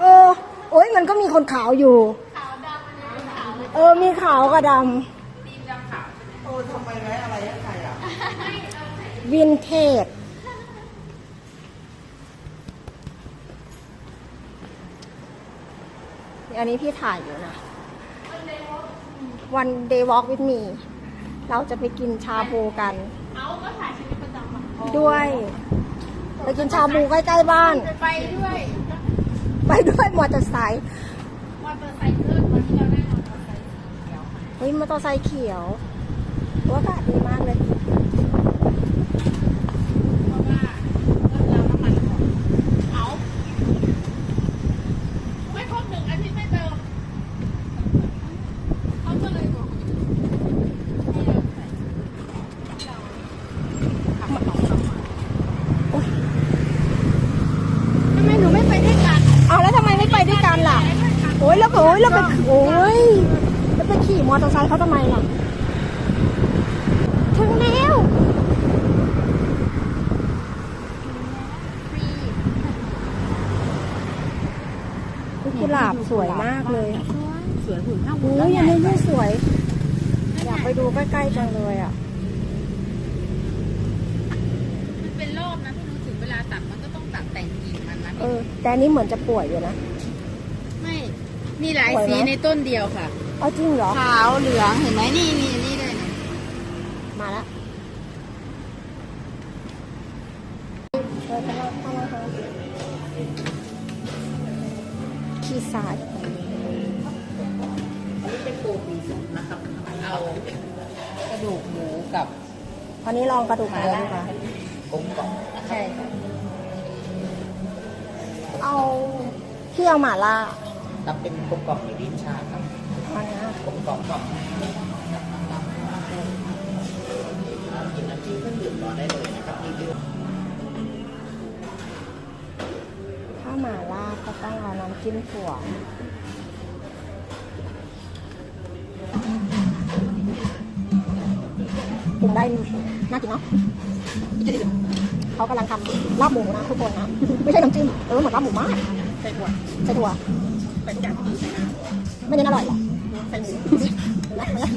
เออ โอ้ยมันก็มีคนขาวอยู่เออ มีขาวกับดโอ้ทำไมไว้อะไรให้ใครอะำวินเทจอันนี้พี่ถ่ายอยู่นะ วัน day walk with me เราจะไปกินชาบูกัน เอาก็ถ่ายชีวิตประจำวันด้วย ไปกินชาบูใกล้ๆบ้าน ไปด้วยไปด้วยมอเตอร์ไซค์มอเตอร์ไซค์วันนี้เราได้มอเตอร์ไซค์เขียวเฮ้ยมอเตอร์ไซค์เขียวอากาศดีมากเลย เพราะว่าเราน้ำมันหมดเอาไม่ครบหนึ่งอาทิตย์ไม่เติมเขาก็เลยบอกให้เราใส่ขับมาสองสามวันทำไมหนูไม่ไปด้วยกัน เอาแล้วทำไมไม่ไปด้วยกันล่ะ โอ้ยแล้วโอ้ยแล้วไปโอ้ยแล้วไปขี่มอเตอร์ไซค์เขาทำไมล่ะถึงแล้วอุ๊ยกุหลาบสวยมากเลยอะสวยหุ่นข้างบโอ้นยอันนี้นี่สวย อยากไปดูใกล้ๆจังเลยอะมันเป็นรอบนะพี่รู้ถึงเวลาตัดมันก็ต้องตัดแต่งกิ่งมันนะเออแต่อันนี้เหมือนจะป่วยอยู่นะไม่ มีหลายสวยไหมสีในต้นเดียวค่ะ เอาจริงเหรอ ขาวเหลืองเห็นไหมนี่นี่นี่เลยเนี่ยมาแล้วเออเข้ามาเข้ามาเข้ามาขี้สายอันนี้เป็นปูปีสนะครับเอากระดูกหมูกับตอนนี้ลองกระดูกหมูดีกว่ากลมกล่อมใช่ เอาที่เอาหม่าล่า กับเป็นกลมกล่อมหรือลิ้นชาครับอันนี้กลมกล่อมกล่อมกินน้ำจิ้มเครื่องดื่มรอได้เลยนะครับรีวิวถ้าหมาล่าก็ต้องเอาน้ำจิ้มถั่วปรุงได้น่ากินเนาะเขากำลังทำลาบหมูนะทุกคนนะ ไม่ใช่น้ำจิ้ม เออเหมือนลาบหมูมาก ใส่ถั่วใส่ถั่ว ใส่ทุกอย่างที่ใส่น้ไม่เน้นอร่อยหรอกใส่หมูนะไม่ใช่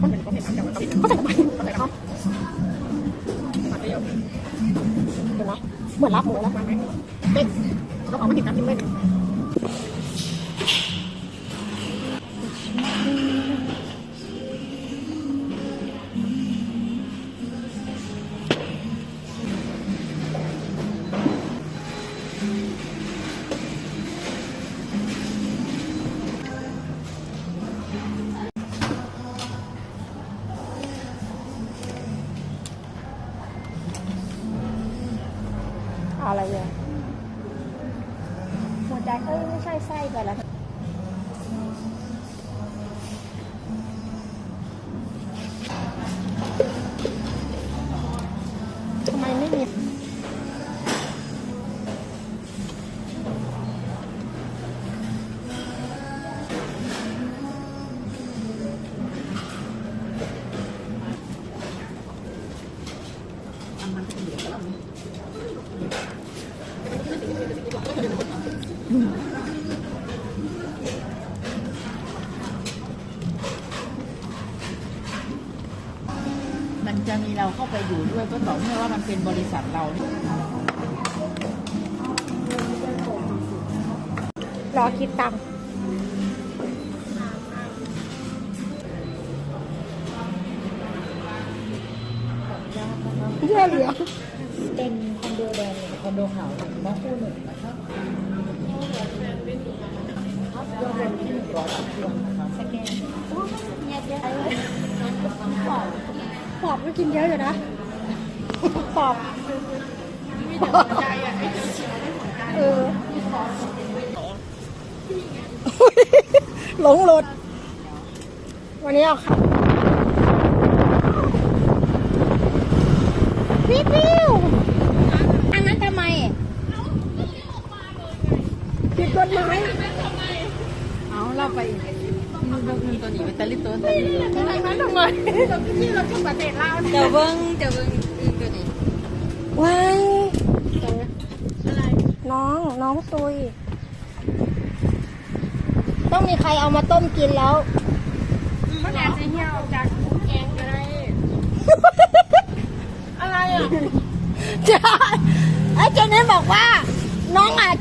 ก็เป็นก็เป็นแต่ว่าต้องเป็นเขาใส่ไปเขาใส่เขาผัดเดียวเห็นไหมเหมือนรับหมูแล้วเด็กเราเอามาติดน้ำจิ้มเลยเอน ยหัวใจเอ้ยไม่ใช่ไส้ไปแล้วทำไมไม่มีมันจะมีเราเข้าไปอยู่ด้วยก็ต่อเมื่อว่ามันเป็นบริษัทเรารอคิดตังค์เยื่อเหลืองเป็นคอนโดแดงคอนโดขาวน้องคู่หนึ่งนะครับยอดรวมที่หนึ่งร้อยสิบดวงนะครับ สแกนเงียบเยอะเลยปอบก็กินเยอะอยู่นะปอบมีแต่หัวใจอะเออหลงรถวันนี้เอาค่ะพี่ว อันนั้นทำไม ผิดกฎหมายเอาเราไปมันเงินตัวนี้ไปตะลิตัวตะลิตัวอะไรคะทำไมที่เราจุ่มประเทศลาวเดี๋ยวเบิ้งเดี๋ยวเบิ้งอีกตัวนี้ว้ายน้องน้องตุย ต้องมีใครเอามาต้มกินแล้วมันอาจจะเหี่ยวจากแกงก็ได้อะไรอะใช่ไอ้เจนนี่บอกว่า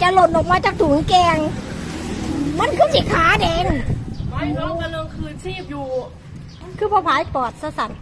จจะหล่นออกมาจากถุงแกง มันคือสิขาแดง ไม่น้องกำลังคืนชีพอยู่ คือพอผายปอดซะสั่นเ